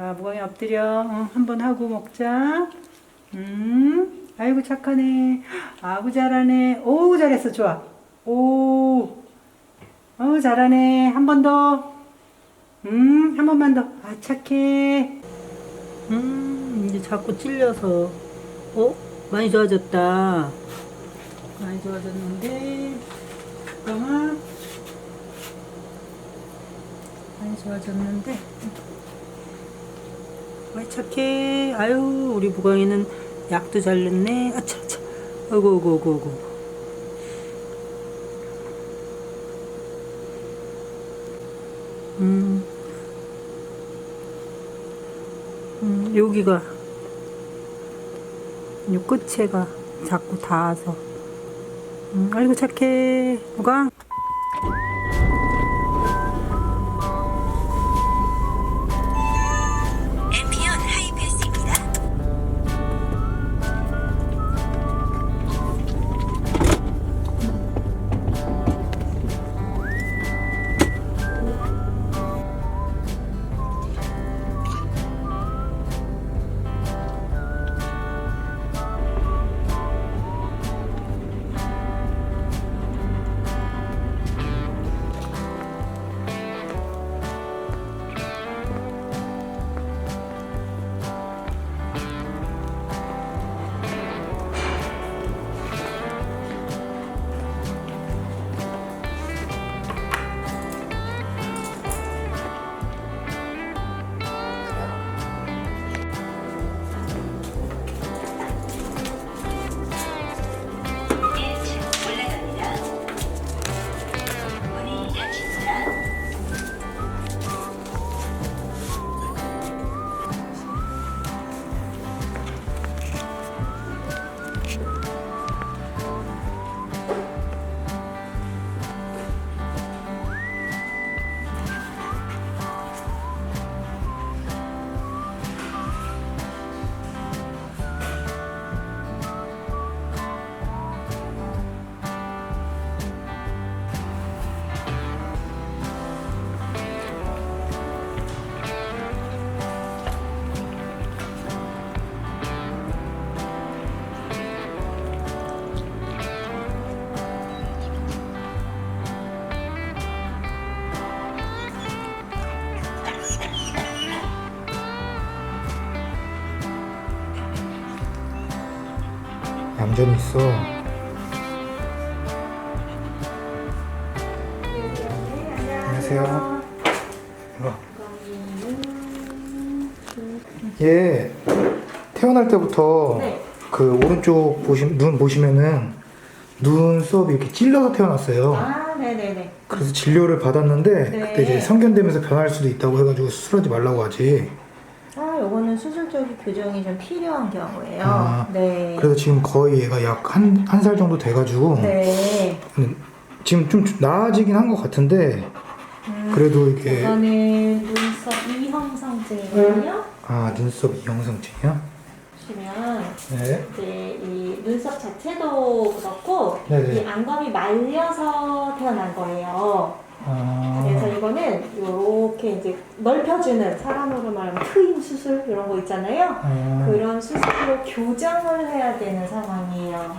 자, 무광이 엎드려. 응, 한번 하고 먹자. 음, 아이고, 착하네. 아구 잘하네. 오, 잘했어. 좋아. 오, 어, 잘하네. 한 번 더. 음, 한 번만 더. 아, 착해. 음, 이제 자꾸 찔려서. 어? 많이 좋아졌다. 많이 좋아졌는데. 잠깐만. 많이 좋아졌는데. 아이 착해. 아유 우리 무광이는 약도 잘 넣네. 아차 아차. 어구 어구 어구 어구. 음. 음 여기가 요 끝에가 자꾸 닿아서. 음, 아이고 착해. 무광. 얌전히 있어. 안녕하세요. 얘 태어날 때부터 네. 그 오른쪽 보시, 눈 보시면은 눈썹이 이렇게 찔러서 태어났어요. 아, 네네네. 그래서 진료를 받았는데 네. 그때 이제 성견되면서 변할 수도 있다고 해가지고 수술하지 말라고 하지. 아, 요거는 수술적인 교정이 좀 필요한 경우예요. 아, 네. 그래서 지금 거의 얘가 약 한 한 살 정도 돼가지고 네. 음, 지금 좀 나아지긴 한 것 같은데 음, 그래도 이게 이거는 눈썹 이형성증이거든요. 아 눈썹 이형성증이야? 보시면 네. 이제 이 눈썹 자체도 그렇고 네네. 이 안검이 말려서 태어난 거예요. 아, 그래서 이거는 이렇게 이제 넓혀주는 사람으로 말하면 트임 수술 이런 거 있잖아요. 아, 그런 수술로 교정을 해야 되는 상황이에요.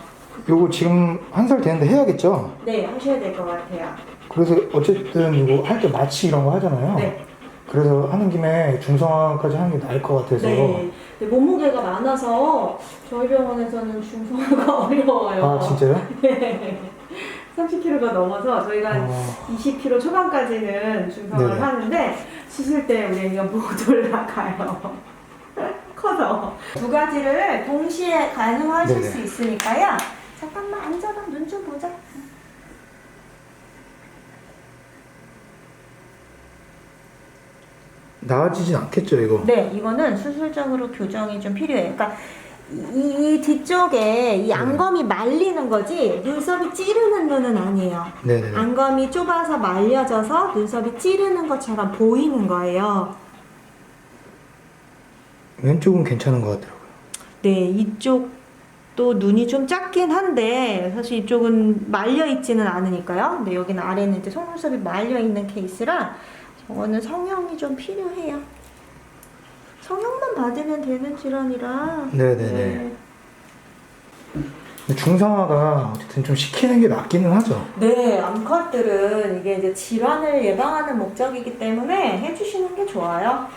요거 지금 한 살 되는데 해야겠죠? 네, 하셔야 될 것 같아요. 그래서 어쨌든 이거 할 때 마취 이런 거 하잖아요. 네. 그래서 하는 김에 중성화까지 하는 게 나을 것 같아서. 네. 근데 몸무게가 많아서 저희 병원에서는 중성화가 어려워요. 아 진짜요? 네. 30kg가 넘어서 저희가 한 어, 20kg 초반까지는 중성화를 네네. 하는데 수술 때 우리가 못 올라가요. 커서 두 가지를 동시에 가능하실 네네. 수 있으니까요. 잠깐만 앉아봐 눈 좀 보자. 나아지진 않겠죠 이거? 네, 이거는 수술적으로 교정이 좀 필요해요. 그러니까 이, 이 뒤쪽에 이 안검이 말리는 거지 눈썹이 찌르는 눈은 아니에요. 네네. 안검이 좁아서 말려져서 눈썹이 찌르는 것처럼 보이는 거예요. 왼쪽은 괜찮은 것 같더라고요. 네, 이쪽도 눈이 좀 작긴 한데 사실 이쪽은 말려 있지는 않으니까요. 근데 여기는 아래는 이제 속눈썹이 말려 있는 케이스라 저거는 성형이 좀 필요해요. 성형만 받으면 되는 질환이라. 네네 네. 중성화가 어쨌든 좀 시키는 게 낫기는 하죠. 네, 암컷들은 이게 이제 질환을 예방하는 목적이기 때문에 해주시는 게 좋아요.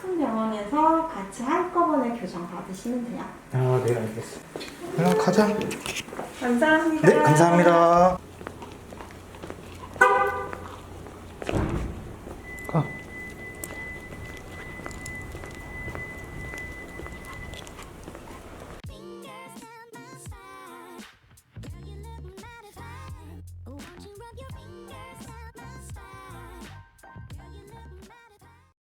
큰 병원에서 같이 한꺼번에 교정 받으시면 돼요. 아, 네, 알겠습니다. 그럼 가자. 감사합니다. 네, 감사합니다.